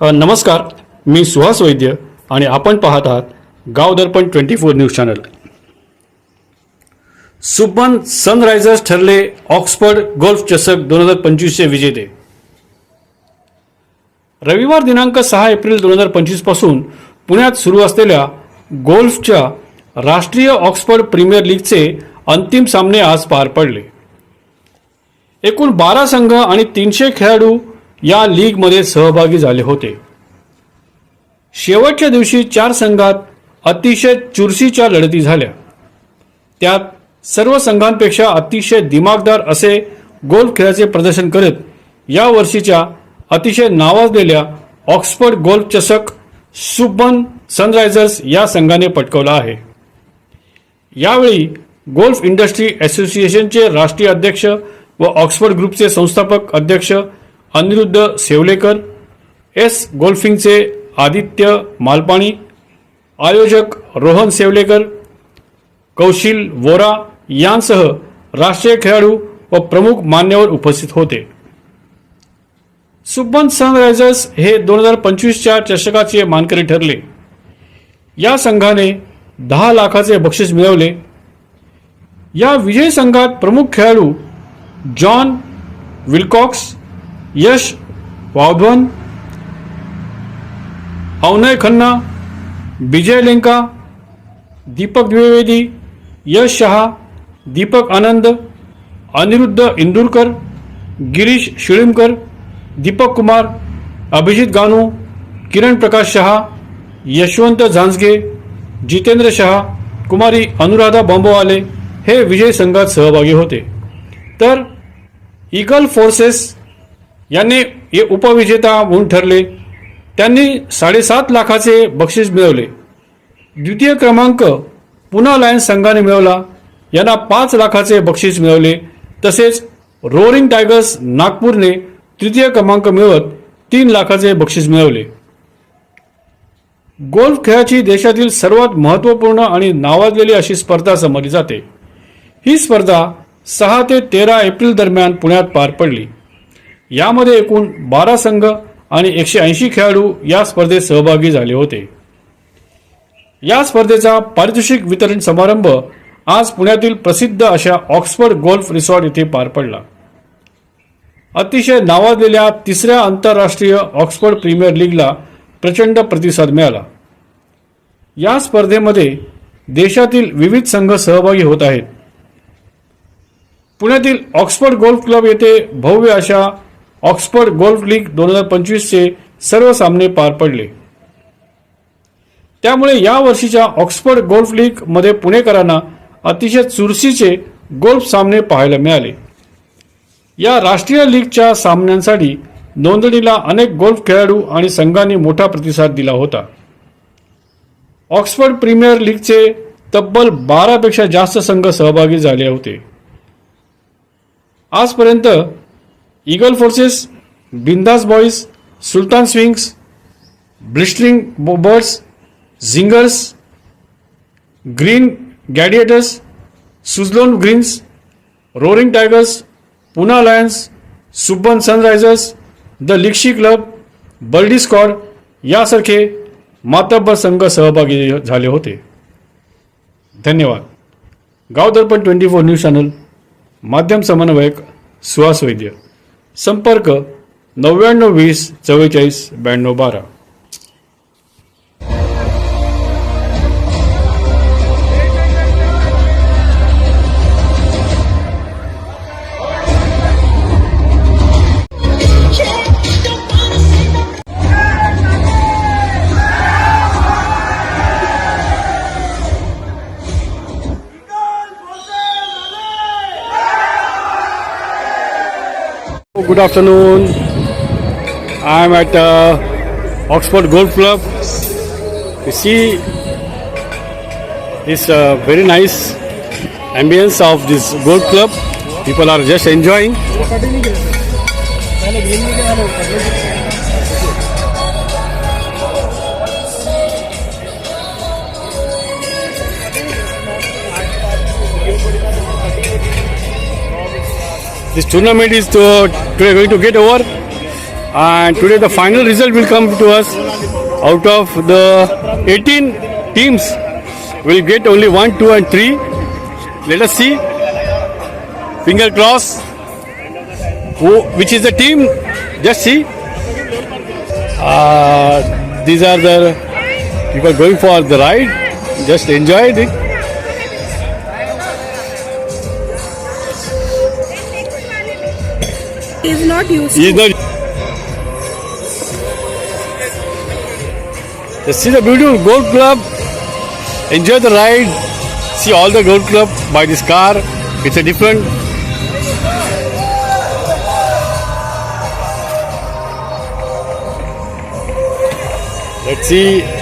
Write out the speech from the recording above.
नमस्कार. मी सुहास वैद्य आणि आपण पाहत आहात Gav Darpan twenty four news channel. सुपमन sunrisers ठरले ऑक्सफर्ड गोल्फ चषक दोन हजार पंचवीसचे विजेते. रविवार दिनांक सहा एप्रिल दोन हजार पंचवीसपासून पुण्यात सुरू असलेल्या गोल्फच्या राष्ट्रीय ऑक्सफर्ड प्रीमियर लीगचे अंतिम सामने आज पार पडले. एकूण बारा संघ आणि तीनशे खेळाडू या लीगमध्ये सहभागी झाले होते. शेवटच्या दिवशी चार संघात अतिशय चुरशीच्या लढती झाल्या. त्यात सर्व संघांपेक्षा अतिशय दिमागदार असे गोल्फ खेळाचे प्रदर्शन करत या वर्षीच्या अतिशय नावाजलेल्या ऑक्सफर्ड गोल्फ चषक सुबन सनरायझर्स या संघाने पटकवला आहे. यावेळी गोल्फ इंडस्ट्री असोसिएशनचे राष्ट्रीय अध्यक्ष व ऑक्सफर्ड ग्रुपचे संस्थापक अध्यक्ष अनिरुद्ध सेवलेकर एस गोल्फिंगचे आदित्य मालपाणी आयोजक रोहन सेवलेकर कौशिल वोरा यांसह राष्ट्रीय खेळाडू व प्रमुख मान्यवर उपस्थित होते. सुबन सनरायझर्स हे दोन हजार पंचवीसच्या चषकाचे मानकरी ठरले. या संघाने दहा लाखाचे बक्षीस मिळवले. या विजयी संघात प्रमुख खेळाडू जॉन विल्कॉक्स यश वावधवन अवनय खन्ना विजय लेंका दीपक द्विवेदी यश शहा दीपक आनंद अनिरुद्ध इंदूरकर गिरीश शिळीमकर दीपक कुमार अभिजित गानू किरण प्रकाश शहा यशवंत झांजगे जितेंद्र शहा कुमारी अनुराधा बॉम्बोवाले हे विजय संघात सहभागी होते. तर इगल फोर्सेस यांनी हे उपविजेता म्हणून ठरले. त्यांनी साडेसात लाखाचे बक्षीस मिळवले. द्वितीय क्रमांक पुन्हा लायन्स संघाने मिळवला. यांना पाच लाखाचे बक्षीस मिळवले. तसेच रोरिंग टायगर्स नागपूरने तृतीय क्रमांक मिळवत तीन लाखाचे बक्षीस मिळवले. गोल्फ खेळाची देशातील सर्वात महत्त्वपूर्ण आणि नावाजलेली अशी स्पर्धा समजली जाते. ही स्पर्धा सहा ते तेरा एप्रिल दरम्यान पुण्यात पार पडली. यामध्ये एकूण बारा संघ आणि एकशे ऐंशी खेळाडू या स्पर्धेत सहभागी झाले होते. या स्पर्धेचा पारितोषिक वितरण समारंभ आज पुण्यातील प्रसिद्ध अशा ऑक्सफर्ड गोल्फ रिसॉर्ट येथे पार पडला. अतिशय नावाजलेल्या तिसऱ्या आंतरराष्ट्रीय ऑक्सफर्ड प्रीमियर लीगला प्रचंड प्रतिसाद मिळाला. या स्पर्धेमध्ये देशातील विविध संघ सहभागी होत आहेत. पुण्यातील ऑक्सफर्ड गोल्फ क्लब येथे भव्य अशा ऑक्सफर्ड गोल्फ लीग दोन हजार पंचवीसचे सर्व सामने पार पडले. त्यामुळे या वर्षीच्या ऑक्सफर्ड गोल्फ लीगमध्ये पुणेकरांना अतिशय चुरशीचे गोल्फ सामने पाहायला मिळाले. या राष्ट्रीय लीगच्या सामन्यांसाठी नोंदणीला अनेक गोल्फ खेळाडू आणि संघांनी मोठा प्रतिसाद दिला होता. ऑक्सफर्ड प्रीमियर लीगचे तब्बल बारापेक्षा जास्त संघ सहभागी झाले होते. आजपर्यंत eagle forces Bindaas boys Sultan swings blistering birds zingers green gladiators Suzlon greens roaring tigers Poona lions Subban Sunrisers the लिक्शी क्लब बर्डी स्कॉड यासारखे मातब्बर संघ सहभागी झाले होते. धन्यवाद. Gavdarpan twenty four news channel माध्यम समन्वयक सुहास वैद्य. संपर्क नव्याण्णव वीस चव्वेचाळीस ब्याण्णव बारा. Good afternoon. I'm at uh, Oxford Golf Club. You see this uh, very nice ambience of this golf club. People are just enjoying. This tournament is to, today going to get over And today the final result will come to us. Out of the 18 teams, we'll get only 1, 2 and 3. Let us see. Finger cross. Who, which is the team? Just see. Uh, these are the people going for the ride. Just enjoy it. Is not used He is not. Just see the beautiful Gold Club. Enjoy the ride. See all the Gold Club by this car. It's a different. Let's see